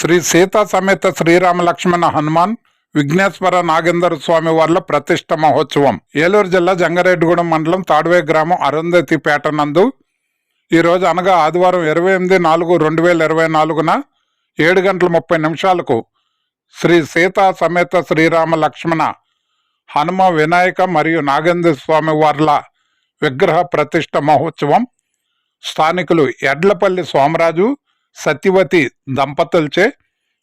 శ్రీ సీతా సమేత శ్రీరామ లక్ష్మణ హనుమాన్ విఘ్నేశ్వర నాగేందర స్వామి వార్ల ప్రతిష్ట మహోత్సవం. ఏలూరు జిల్లా జంగారెడ్డిగూడెం మండలం తాడువే గ్రామం అరుంధతిపేట నందు. ఈరోజు అనగా ఆదివారం ఇరవై ఎనిమిది నాలుగు రెండు వేల ఇరవై నాలుగున ఏడు గంటల ముప్పై నిమిషాలకు శ్రీ సీతా సమేత శ్రీరామ లక్ష్మణ హనుమ వినాయక మరియు నాగేంద్ర స్వామి వార్ల విగ్రహ ప్రతిష్ట మహోత్సవం. స్థానికులు ఎడ్లపల్లి సోమరాజు సత్యవతి దంపతులచే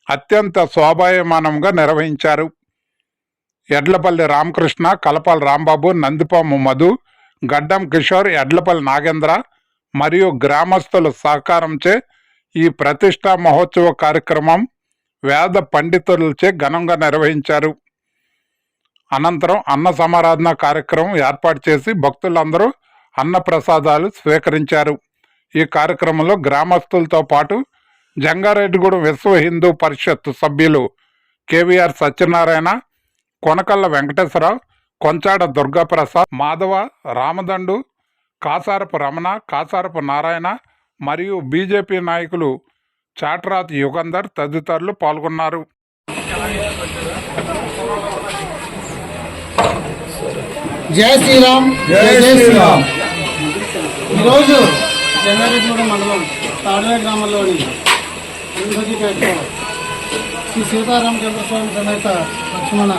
అత్యంత శోభాయమానంగా నిర్వహించారు. ఎడ్లపల్లి రామకృష్ణ కలపాల రాంబాబు నందిపాము మధు గడ్డం కిషోర్ ఎడ్లపల్లి నాగేంద్ర మరియు గ్రామస్తుల సహకారంచే ఈ ప్రతిష్టా మహోత్సవ కార్యక్రమం వేద పండితులచే ఘనంగా నిర్వహించారు. అనంతరం అన్న సమారాధన కార్యక్రమం ఏర్పాటు చేసి భక్తులందరూ అన్న ప్రసాదాలు స్వీకరించారు. ఈ కార్యక్రమంలో గ్రామస్తులతో పాటు జంగారెడ్డిగూడెం విశ్వ హిందూ పరిషత్ సభ్యులు కేవీఆర్ సత్యనారాయణ కొనకళ్ళ వెంకటేశ్వరరావు కొంచాడ దుర్గాప్రసాద్ మాధవ రామదండు కాసారపు రమణ కాసారపు నారాయణ మరియు బీజేపీ నాయకులు చాట్రాత్ యుగంధర్ తదితరులు పాల్గొన్నారు జై శ్రీరామ్ జై శ్రీరామ్. ఈరోజు జంగారెడ్డిగూడెం మండలం తాడవే గ్రామంలోని అరుంధతిపేటలో శ్రీ సీతారామచంద్ర స్వామి సమేత లక్ష్మణ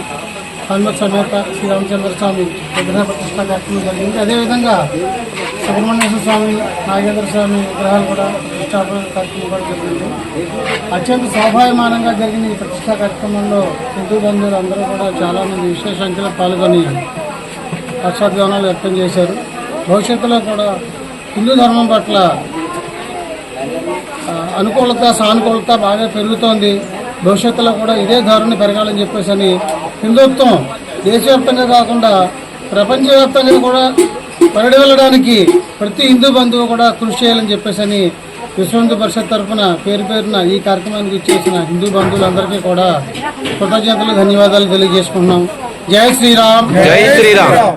హనుమత్ సమేత శ్రీరామచంద్ర స్వామి విగ్రహ ప్రతిష్ట కార్యక్రమం జరిగింది. అదేవిధంగా సుబ్రహ్మణ్యేశ్వర స్వామి నాగేంద్ర స్వామి విగ్రహాలు కూడా ప్రతిష్టాపన కార్యక్రమం కూడా జరిగింది. అత్యంత శోభాయమానంగా జరిగిన ఈ ప్రతిష్టా కార్యక్రమంలో హిందూ బంధువులు అందరూ కూడా చాలామంది విశేష సంఖ్యలో పాల్గొని హర్షోద్గానాలు వ్యక్తం చేశారు. భవిష్యత్తులో కూడా హిందూ ధర్మం పట్ల అనుకూలత సానుకూలత బాగా పెరుగుతోంది. భవిష్యత్తులో కూడా ఇదే ధోరణి పెరగాలని చెప్పేసి అని హిందుత్వం దేశవ్యాప్తంగా కాకుండా ప్రపంచవ్యాప్తంగా కూడా పరిడి వెళ్ళడానికి ప్రతి హిందూ బంధువు కూడా కృషి చేయాలని చెప్పేసి అని విశ్వ పరిషత్ తరఫున పేరు పేరున ఈ కార్యక్రమానికి ఇచ్చేసిన హిందూ బంధువులందరికీ కూడా కృతజ్ఞతలు ధన్యవాదాలు తెలియజేసుకుంటున్నాం. జై శ్రీరామ్. జై శ్రీరామ్.